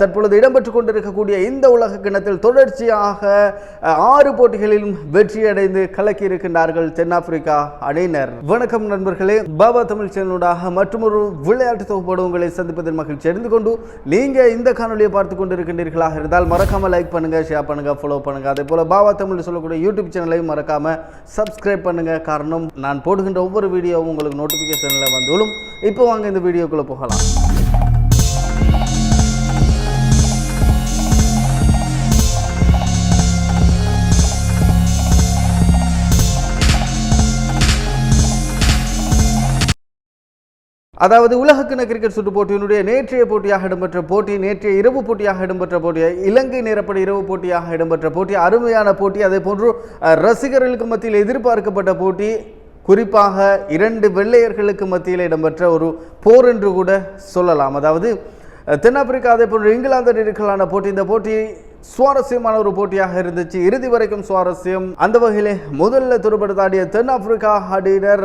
தற்பொழுது இடம்பெற்றுக் கொண்டிருக்கக்கூடிய இந்த உலக கிணத்தில் தொடர்ச்சியாக ஆறு போட்டிகளிலும் வெற்றியடைந்து கலக்கி இருக்கின்றார்கள் தென்னாப்பிரிக்கா அணியினர். வணக்கம் நண்பர்களே பாபா தமிழ் சேனலுடாக மற்றொரு விளையாட்டு தொகுப்போடு உங்களை சந்திப்பதில் மகிழ்ச்சி அறிந்து கொண்டு நீங்க இந்த காணொலியை பார்த்து கொண்டிருக்கின்றீர்களாக இருந்தால் மறக்காம லைக் பண்ணுங்க ஷேர் பண்ணுங்க ஃபாலோ பண்ணுங்க. அதே போல பாபா தமிழ் சொல்லக்கூடிய யூடியூப் சேனலையும் மறக்காம சப்ஸ்கிரைப் பண்ணுங்க. காரணம் நான் போடுகின்ற ஒவ்வொரு வீடியோவும் உங்களுக்கு நோட்டிபிகேஷன்ல வந்துவிடும். இப்போ வாங்க இந்த வீடியோக்குள்ள போகலாம். அதாவது உலகக்கிண கிரிக்கெட் சுற்று போட்டியினுடைய நேற்றைய போட்டியாக இடம்பெற்ற போட்டி நேற்றைய இரவு போட்டியாக இடம்பெற்ற போட்டி இலங்கை நேரப்படி இரவு போட்டியாக இடம்பெற்ற போட்டி அருமையான போட்டி அதே போன்று ரசிகர்களுக்கு மத்தியில் எதிர்பார்க்கப்பட்ட போட்டி குறிப்பாக இரண்டு வெள்ளையர்களுக்கு மத்தியில் இடம்பெற்ற ஒரு போர் என்று கூட சொல்லலாம். அதாவது தென்னாப்பிரிக்கா அதே போன்று இங்கிலாந்து அணிகளுக்கான போட்டி இந்த போட்டி சுவாரஸ்யமான ஒரு போட்டியாக இருந்துச்சு. இறுதி வரைக்கும் சுவாரஸ்யம். அந்த வகையிலே முதல்ல துருப்படுத்தாடிய தென்னாப்பிரிக்கா அணியினர்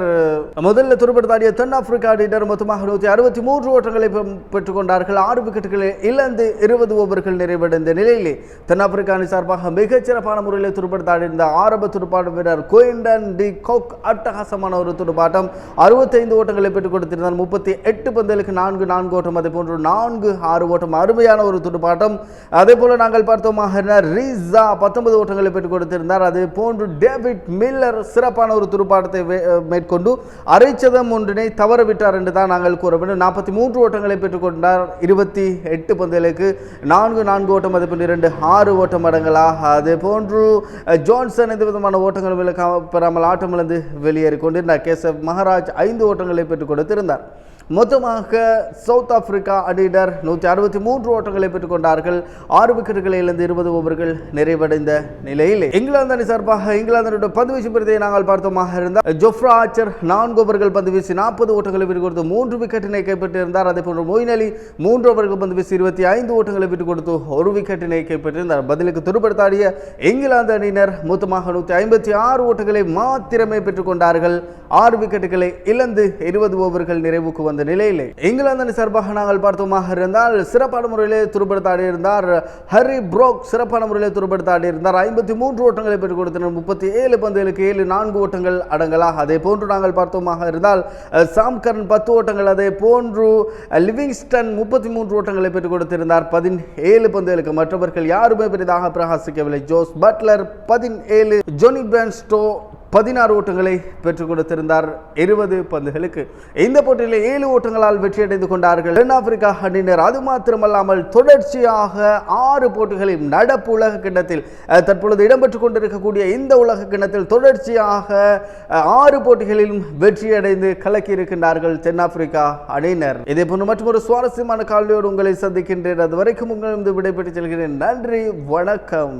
முதல்ல துருப்படுத்தாடிய தென்னாப்பிரிக்கா அணியினர் மொத்தமாக நூற்றி அறுபத்தி மூன்று ஓட்டங்களை பெற்றுக் பெற்றுக்கொண்டார்கள் ஆறு விக்கெட்டுகளை இழந்து இருபது ஓவர்கள் நிறைவடைந்த நிலையிலே தென்னாப்பிரிக்கா அணி சார்பாக மிகச்சிறப்பான முறையில் துருப்படுத்தாடியிருந்த ஆரம்ப துடுப்பாட்ட வீரர் கோயிண்டன் டி கோக் அட்டகாசமான ஒரு துடுப்பாட்டம். அறுபத்தைந்து ஓட்டங்களை பெற்றுக் கொடுத்திருந்தார். முப்பத்தி எட்டு பந்தலுக்கு நான்கு நான்கு ஓட்டம் அதே போன்று நான்கு ஆறு ஓட்டம் அருமையான ஒரு துடுப்பாட்டம். அதே போல நாங்கள் சொந்தமாக ரீசா பத்தொன்பது ஓட்டங்களை பெற்றுக் கொடுத்திருந்தார். அதே போன்று டேவிட் மில்லர் சிறப்பான ஒரு துடுப்பாட்டத்தை மேற்கொண்டு அரைச்சதம் ஒன்றினை தவறவிட்டார் என்று தான் நாங்கள் கூற வேண்டும். நாற்பத்தி மூன்று ஓட்டங்களை பெற்றுக் கொண்டார். இருபத்தி எட்டு பந்தலுக்கு நான்கு நான்கு ஓட்டம் அதே இரண்டு ஆறு ஓட்டம் அடங்கலாக அதே போன்று ஜோன்சன் ஜான்சன் எந்த விதமான ஓட்டங்களும் பெறாமல் ஆட்டமிழந்து வெளியேறி கொண்டிருந்தார் கேசவ் மகாராஜ் ஐந்து ஓட்டங்களை பெற்றுக் கொடுத்திருந்தார். மொத்தமாக சவுத் ஆப்பிரிக்கா அணியினர் நூற்றி அறுபத்தி மூன்று ஓட்டங்களை பெற்றுக்கொண்டார்கள் ஆறு விக்கெட்டுகளில் இழந்து இருபது ஓவர்கள் நிறைவடைந்த நிலையில் இங்கிலாந்து அணி சார்பாக இங்கிலாந்து பந்து வீச்சு பிரதியை நாங்கள் பார்த்தோமாக இருந்தால் ஜொஃப்ரா ஆச்சர் நான்கு ஓவர்கள் பந்து வீசி நாற்பது ஓட்டங்களை பெற்றுக் கொடுத்து மூன்று விக்கெட்டினை கைப்பற்றியிருந்தார். அதே போன்று மொயின் அலி மூன்று ஓவர்கள் பந்து வீசி இருபத்தி ஐந்து ஓட்டங்களை பெற்றுக் கொடுத்து ஒரு விக்கெட்டினை கைப்பற்றியிருந்தார். பதிலுக்கு துருப்படுத்தாடிய இங்கிலாந்து அணியினர் மொத்தமாக நூற்றி ஐம்பத்தி ஆறு ஓட்டங்களை மாத்திரமே பெற்றுக் கொண்டார்கள் ஆறு விக்கெட்டுகளை இழந்து இருபது ஓவர்கள் நிறைவுக்கு வந்த நிலையில் இங்கிலாந்து அணி சார்பாக நாங்கள் பார்த்தோமாக இருந்தால் சிறப்பான முறையிலே துருப்படுத்தாடி இருந்தார் ஹரி புரோக் சிறப்பான முறையில் துருப்படுத்தாடி இருந்தார். ஐம்பத்தி மூன்று ஓட்டங்களை பெற்றுக் கொடுத்தனர். முப்பத்தி ஏழு பந்துகளுக்கு ஏழு நான்கு ஓட்டங்கள் அடங்கலாக அதே போன்று நாங்கள் பார்த்தோமாக இருந்தால் சாம்கரன் சாம் பத்து ஓட்டங்கள் அதே போன்று லிவிங்ஸ்டன் முப்பத்தி மூன்று ஓட்டங்களை பெற்றுக் கொடுத்திருந்தார். பதினேழு பந்துகளுக்கு மற்றவர்கள் யாருமே பெரிதாக பிரகாசிக்கவில்லை. ஜோஸ் பட்லர் பதினேழு ஜோனி பிரான்ஸ்டோ பதினாறு ஓட்டங்களை பெற்றுக் கொடுத்திருந்தார். இருபது பந்துகளுக்கு. இந்த போட்டியில் ஏழு ஓட்டங்களால் வெற்றியடைந்து கொண்டார்கள். தென்னாப்பிரிக்கா அணியினர் அது மாத்திரமல்லாமல் தொடர்ச்சியாக ஆறு போட்டிகளில் நடப்பு உலக கிண்ணத்தில் தற்பொழுது இடம்பெற்றுக் கொண்டிருக்கக்கூடிய இந்த உலக கிண்ணத்தில் தொடர்ச்சியாக ஆறு போட்டிகளிலும் வெற்றியடைந்து கலக்கி இருக்கின்றார்கள் தென்னாப்பிரிக்கா அணியினர். இதே போன்று மற்றொரு சுவாரஸ்யமான கால்வியோடு உங்களை சந்திக்கின்றேன். அது வரைக்கும் உங்களிடம் விடைபெற்று செல்கிறேன். நன்றி வணக்கம்.